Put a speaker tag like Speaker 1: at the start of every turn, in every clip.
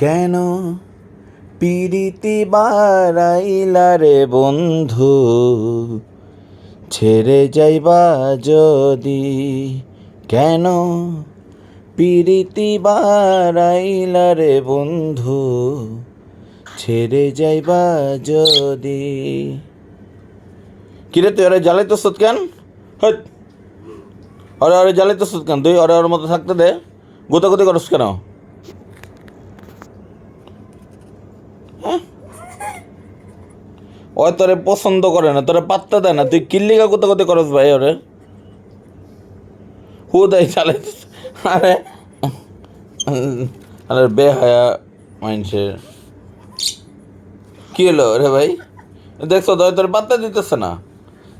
Speaker 1: কেন পিরিতি বারাইলা রে বন্ধু? ছেড়ে যাইবা যদি কেন পিরিতি বারাইলা রে বন্ধু? ছেড়ে যাইবা যদি কিরে তুই ওরে জ্বালাই তো কেন? হট অরে অরে জ্বালাই তো কেন? তুই অরে ওর মতো থাকতে দে। গোতাগুতি করস কেন? ও তোরে পছন্দ করে না, তোরে পাত্তা দেয় না। তুই কিল্লিগা গোতাগুতি করস ভাই ওরে? হু দেয় চালে আরে আরে বেহায়া মানুষের কি হলো রে ভাই? দেখছ তো তোর পাত্তা দিতেছে না।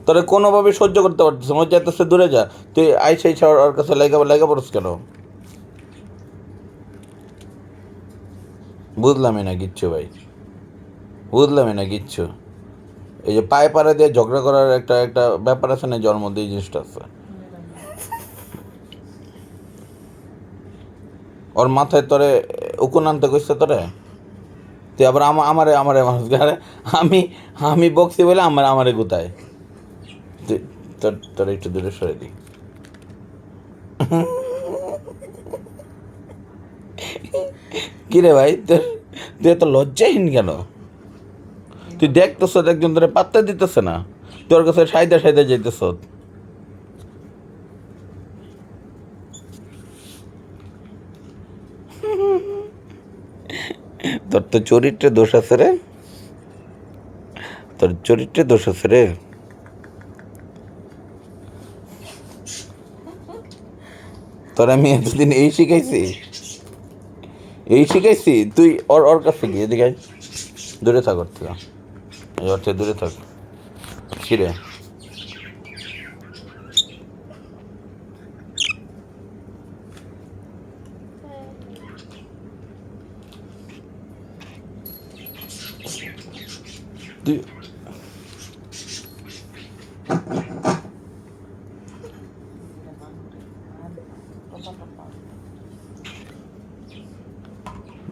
Speaker 1: তোরে কোনোভাবে সহ্য করতে পারতেছে মনে চাইতেছে দূরে যা। তুই আইসা আইসা ওর কাছে লেগা লেগা পড়স কেন? বুঝলামই না কিচ্ছু ভাই। বুঝলামই না কিচ্ছু। এই যে পায়ে পাড়া দিয়ে ঝগড়া করার একটা একটা ব্যাপার আছে না, জন্ম দিয়ে জিনিসটা আছে। ওর মাথায় তোরে উকুন আনতে কইছে তোরে? তুই আবার আমার, আমারে আমারে মানুষ আরে আমি আমি বকছি বলে আমার, আমারে গুতায়। তোর একটু দূরে সরে দিই কিরে ভাই, তোর, তুই এত লজ্জাহীন কেন? তুই দেখতেছ একজন তোরে পাত্তা দিতেছে না, তোর কাছে সাইদা সাইদা যাইতেছ। তোর তো চরিত্রে দোষ আছে রে। তোর চরিত্রে দোষ আছে রে। তোর আমি এতদিন এই শিখাইছি। এই শিখাইছি, তুই ওর ওর কাছে গিয়ে আয়। দূরে থাক ওর থেকে। এই ওর থেকে। দূরে থাক কিরে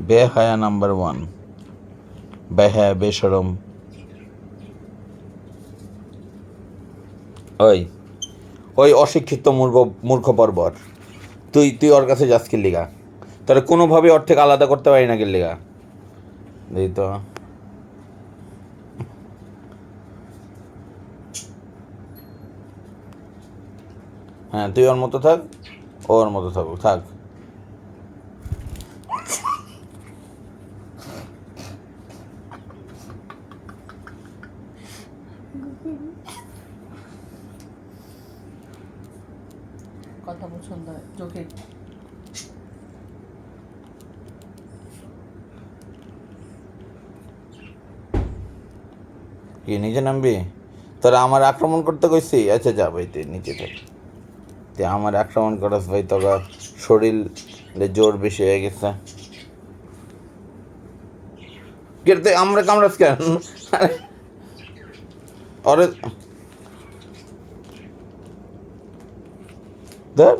Speaker 1: বেহায়া নাম্বার ওয়ান। বেহায়া বেসরম। ওই ওই অশিক্ষিত মূর্খ মূর্খ পর্বর তুই তুই ওর কাছে যাস কি লিগা তাহলে কোনোভাবে ওর থেকে আলাদা করতে পারি না কি লিগা এই তো। হ্যাঁ তুই ওর মতো থাক ওর মতো থাকুক, থাক।
Speaker 2: কথা পছন্দ হয় চোখে।
Speaker 1: কি নিচে নামবি? তোরা আমার আক্রমণ করতে কইছি? আচ্ছা যা ভাই তুই নিচে থাক। তুই আমার আক্রমণ করাস ভাই তোরা শরীর জোর বেশি হয়ে গেছে। কে রে, আমরা কামড়াস কেন? আরে, ওরে ধর